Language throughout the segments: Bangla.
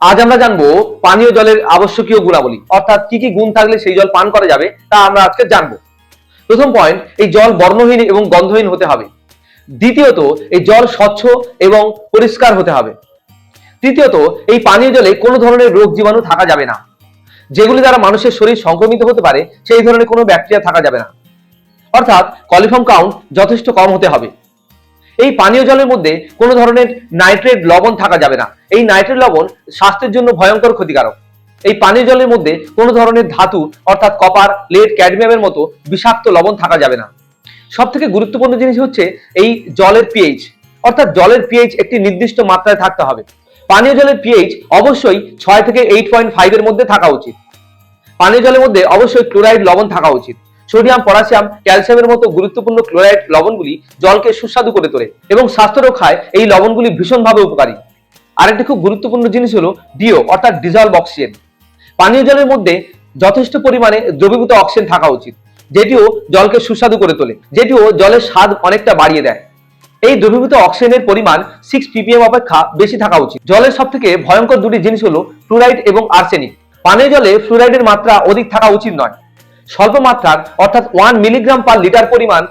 আজ আমরা জানব পানীয় জলের আবশ্যকীয় গুণাবলী, অর্থাৎ কি কি গুণ থাকলে সেই জল পান করা যাবে তা আমরা আজকে জানব। প্রথম পয়েন্ট এই জল বর্ণহীন এবং গন্ধহীন হতে হবে। দ্বিতীয়ত, এই জল স্বচ্ছ এবং পরিষ্কার হতে হবে। তৃতীয়ত, এই পানীয় জলে কোনো ধরনের রোগ জীবাণু থাকা যাবে না। যেগুলি দ্বারা মানুষের শরীর সংক্রমিত হতে পারে, সেই ধরনের কোনো ব্যাকটেরিয়া থাকা যাবে না। অর্থাৎ কলিফর্ম কাউন্ট যথেষ্ট কম হতে হবে। এই পানীয় জলের মধ্যে কোনো ধরনের নাইট্রেট লবণ থাকা যাবে না। এই নাইট্রেট লবণ স্বাস্থ্যের জন্য ভয়ঙ্কর ক্ষতিকারক। এই পানীয় জলের মধ্যে কোনো ধরনের ধাতু অর্থাৎ কপার, লেড, ক্যাডমিয়ামের মতো বিষাক্ত লবণ থাকা যাবে না। সব থেকে গুরুত্বপূর্ণ জিনিস হচ্ছে এই জলের পিএইচ অর্থাৎ জলের পিএইচ একটি নির্দিষ্ট মাত্রায় থাকতে হবে। পানীয় জলের পিএইচ অবশ্যই ছয় থেকে এইট পয়েন্ট ফাইভ এর মধ্যে থাকা উচিত। পানীয় জলের মধ্যে অবশ্যই ক্লোরাইড লবণ থাকা উচিত। সোডিয়াম, পটাশিয়াম, ক্যালসিয়ামের মতো গুরুত্বপূর্ণ ক্লোরাইড লবণগুলি জলকে সুস্বাদু করে তোলে এবং স্বাস্থ্য রক্ষায় এই লবণগুলি ভীষণভাবে উপকারী। আরেকটি খুব গুরুত্বপূর্ণ জিনিস হলো ডিও, অর্থাৎ ডিজলভ অক্সিজেন। পানীয় জলের মধ্যে যথেষ্ট পরিমাণে দ্রবীভূত অক্সিজেন থাকা উচিত, যেটিও জলকে সুস্বাদু করে তোলে, যেটিও জলের স্বাদ অনেকটা বাড়িয়ে দেয়। এই দ্রবীভূত অক্সিজেনের পরিমাণ সিক্স পিপিএম অপেক্ষা বেশি থাকা উচিত। জলের সব থেকে ভয়ঙ্কর দুটি জিনিস হলো ফ্লুরাইড এবং আর্সেনিক পানীয় জলে ফ্লুরাইডের মাত্রা অধিক থাকা উচিত নয়। স্বল্প মাত্রার অর্থাৎ ওয়ান মিলিগ্রাম পার লিটার পরিমাণ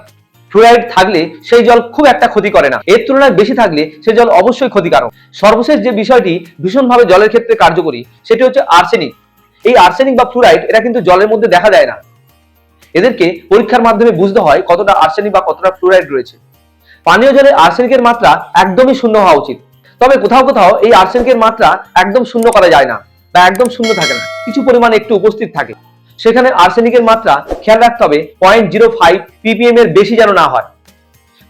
ফ্লুরাইড থাকলে সেই জল খুব একটা ক্ষতি করে না। এর তুলনায় বেশি থাকলে সেই জল অবশ্যই ক্ষতিকারক। সর্বশেষ যে বিষয়টি ভীষণভাবে জলের ক্ষেত্রে কার্যকরী, সেটি হচ্ছে আর্সেনিক এই আর্সেনিক বা ফ্লুরাইড এরা কিন্তু জলের মধ্যে দেখা যায় না। এদেরকে পরীক্ষার মাধ্যমে বুঝতে হয় কতটা আর্সেনিক বা কতটা ফ্লুরাইড রয়েছে। পানীয় জলে আর্সেনিকের মাত্রা একদমই শূন্য হওয়া উচিত। তবে কোথাও কোথাও এই আর্সেনিকের মাত্রা একদম শূন্য করা যায় না বা একদম শূন্য থাকে না। কিছু পরিমাণ একটু উপস্থিত থাকে। সেখানে আর্সেনিকের মাত্রা খেয়াল রাখতে হবে পয়েন্ট জিরো ফাইভ পিপিএম এর বেশি যেন না হয়।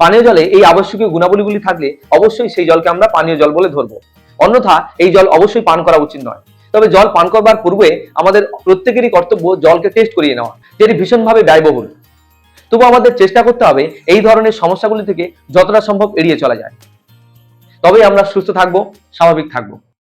পানীয় জলে এই আবশ্যকীয় গুণাবলীগুলি থাকলে অবশ্যই সেই জলকে আমরা পানীয় জল বলে ধরবো। অন্যথা এই জল অবশ্যই পান করা উচিত নয়। তবে জল পান করবার পূর্বে আমাদের প্রত্যেকেরই কর্তব্য জলকে টেস্ট করিয়ে নেওয়া, যেটি ভীষণভাবে ব্যয়বহুল। তবু আমাদের চেষ্টা করতে হবে এই ধরনের সমস্যাগুলি থেকে যতটা সম্ভব এড়িয়ে চলা যায়। তবেই আমরা সুস্থ থাকব, স্বাভাবিক থাকব।